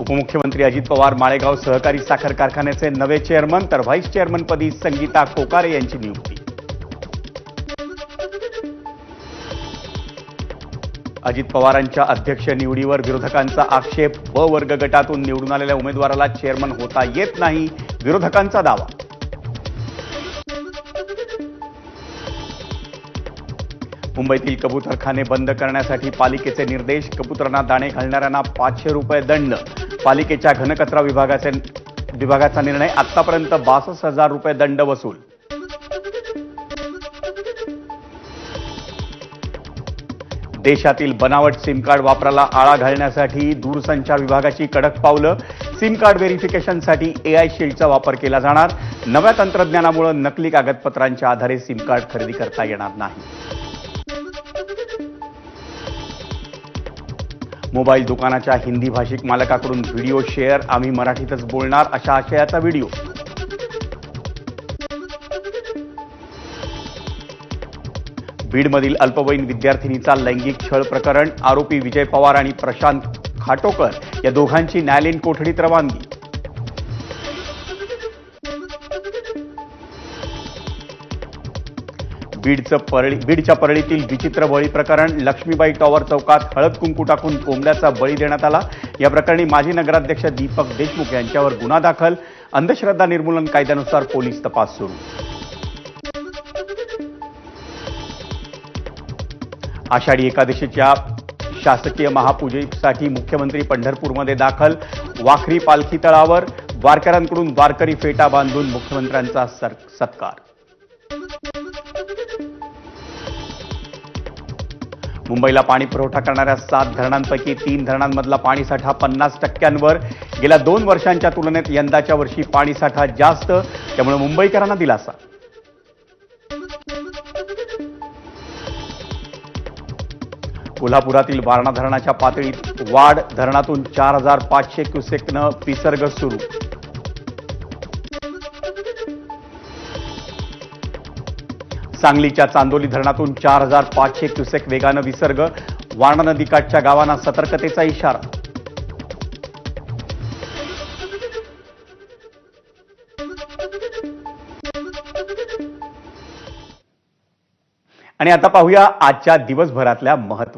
उपमुख्यमंत्री अजित पवार माळेगाव सहकारी साखर कारखान्याचे नवे चेअरमन तर व्हाईस चेअरमनपदी संगीता कोकारे यांची नियुक्ती. अजित पवारांच्या अध्यक्ष निवडीवर विरोधकांचा आक्षेप ब वर्ग गटातून निवडून आलेल्या उमेदवाराला चेअरमन होता येत नाही विरोधकांचा दावा. मुंबईतील कबूतरखाने बंद करण्यासाठी पालिकेचे निर्देश. कबुतरांना दाणे घालणाऱ्यांना पाचशे रुपये दंड. पालिकेच्या घनकचरा विभागाचे विभागाचा निर्णय आतापर्यंत बासष्ट हजार रुपये दंड वसूल. देशातील बनावट सिम कार्ड वापराला आळा घालण्यासाठी दूरसंचार विभागाची कडक पावलं. सिम कार्ड व्हेरिफिकेशनसाठी एआय शिल्डचा वापर केला जाणार. नव्या तंत्रज्ञानामुळे नकली कागदपत्रांच्या आधारे सिम कार्ड खरेदी करता येणार नाही. मोबाईल दुकानाच्या हिंदी भाषिक मालकाकडून व्हिडिओ शेअर आम्ही मराठीतच बोलणार अशा आशयाचा व्हिडिओ. बीडमधील अल्पवयीन विद्यार्थिनीचा लैंगिक छळ प्रकरण आरोपी विजय पवार आणि प्रशांत खाटोकर या दोघांची न्यायालयीन कोठडीत रवानगी. बीडचं परळी बीडच्या परळीतील विचित्र बळी प्रकरण लक्ष्मीबाई टॉवर चौकात हळद कुंकू टाकून कोंबड्याचा बळी देण्यात आला. या प्रकरणी माजी नगराध्यक्ष दीपक देशमुख यांच्यावर गुन्हा दाखल. अंधश्रद्धा निर्मूलन कायद्यानुसार पोलीस तपास सुरू. आषाढी एकादशीच्या शासकीय महापूजेसाठी मुख्यमंत्री पंढरपूरमध्ये दाखल. वाखरी पालखी तळावर वारकऱ्यांकडून वारकरी फेटा बांधून मुख्यमंत्र्यांचा सर सत्कार. मुंबईला पाणी पुरवठा करणाऱ्या सात धरणांपैकी तीन धरणांमधला पाणीसाठा पन्नास टक्क्यांवर. गेल्या दोन वर्षांच्या तुलनेत यंदाच्या वर्षी पाणीसाठा जास्त. त्यामुळे मुंबईकरांना दिलासा. कोल्हापुरातील वारणा धरणाच्या पातळीत वाढ. धरणातून चार हजार पाचशे क्युसेकनं विसर्ग सुरू. सांगलीच्या चांदोली धरणातून चार हजार पाचशे क्युसेक वेगानं विसर्ग वारणा नदीकाठच्या गावांना सतर्कतेचा इशारा. आणि आता पाहूया आजच्या दिवसभरातल्या महत्त्व